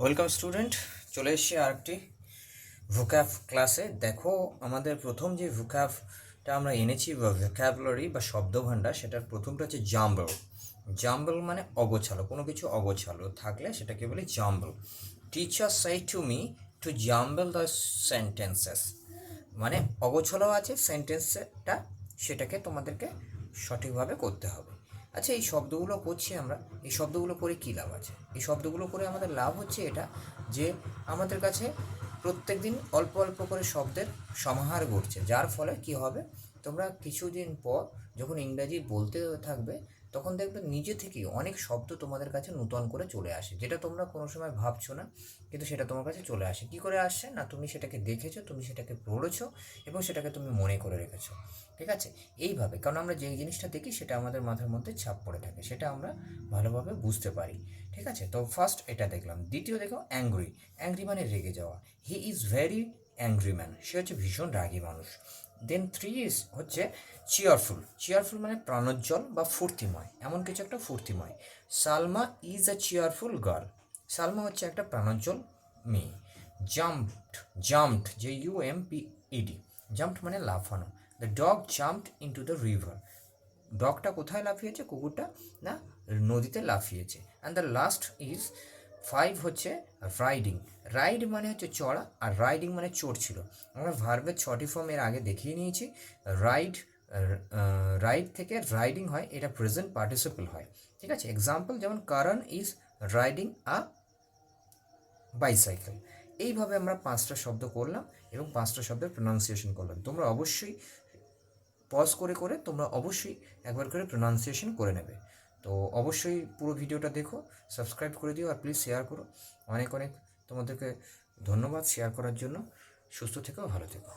Welcome student চলে এসেছি আরেকটি ভোক্যাব ক্লাসে দেখো, আমাদের প্রথম যে ভোক্যাবটা আমরা এনেছি, বা ভোক্যাবুলারি বা শব্দভাণ্ডার, সেটার প্রথমটা হচ্ছে জাম্বল জাম্বল মানে অগোছালো, কোনো কিছু অগোছালো থাকলে সেটাকে বলি jumble teacher say to me to jumble the sentences মানে অগোছালো আছে সেন্টেন্সটা সেটাকে তোমাদেরকে সঠিকভাবে করতে হবে। আচ্ছা এই শব্দগুলো করছি আমরা। এই শব্দগুলো করে কী লাভ আছে? এই শব্দগুলো করে আমাদের লাভ হচ্ছে এটা যে আমাদের কাছে প্রত্যেক দিন অল্প অল্প করে শব্দের সমাহার ঘটছে, যার ফলে কি হবে? তোমরা কিছুদিন পর যখন ইংরাজি বলতে থাকবে, তখন দেখবে নিজে থেকেই অনেক শব্দ তোমাদের কাছে নূতন করে চলে আসে, যেটা তোমরা কোনো সময় ভাবছ না, কিন্তু সেটা তোমার কাছে চলে আসে। কী করে আসছে? না, তুমি সেটাকে দেখেছ, তুমি সেটাকে পড়েছো এবং সেটাকে তুমি মনে করে রেখেছো। ঠিক আছে? এইভাবে, কারণ আমরা যে জিনিসটা দেখি সেটা আমাদের মাথার মধ্যে ছাপ পড়ে থাকে, সেটা আমরা ভালোভাবে বুঝতে পারি। ঠিক আছে? তো ফার্স্ট এটা দেখলাম। দ্বিতীয় দেখো অ্যাংরি অ্যাংরি মানে রেগে যাওয়া। He is very angry man সে হচ্ছে ভীষণ রাগী মানুষ। দেন থ্রি ইজ হচ্ছে চিয়ারফুল চিয়ারফুল মানে প্রাণোজ্জ্বল বা ফুর্তিময়। এমন কিছু একটা ফুর্তিময়। Salma is a cheerful girl Salma হচ্ছে একটা প্রাণোজ্জ্বল মেয়ে। জাম্পড জাম্পড যে U M P ED jumped মানে লাফানো। The dog jumped into the river ডগটা কোথায় লাফিয়েছে? কুকুরটা না নদীতে লাফিয়েছে। And the last is five হচ্ছে রাইডিং রাইড মানে হচ্ছে চড়া আর রাইডিং মানে চড়ছিল আমরা ভার্বের ছটি ফর্ম এর আগে দেখিয়ে নিয়েছি। রাইড রাইড থেকে রাইডিং হয়, এটা প্রেজেন্ট পার্টিসিপল হয়। ঠিক আছে? এক্সাম্পল যেমন কারণ ইজ রাইডিং আ বাইসাইকেল এইভাবে আমরা পাঁচটা শব্দ করলাম এবং পাঁচটা শব্দের প্রোনাউন্সিয়েশন করলাম। তোমরা অবশ্যই পজ করে করে তোমরা অবশ্যই একবার করে প্রোনাউন্সিয়েশন করে নেবে। তো অবশ্যই পুরো ভিডিওটা দেখো সাবস্ক্রাইব করে দিও আর প্লিজ শেয়ার করো। অনেক অনেক তোমাদেরকে ধন্যবাদ শেয়ার করার জন্য। সুস্থ থেকো, ভালো থেকো।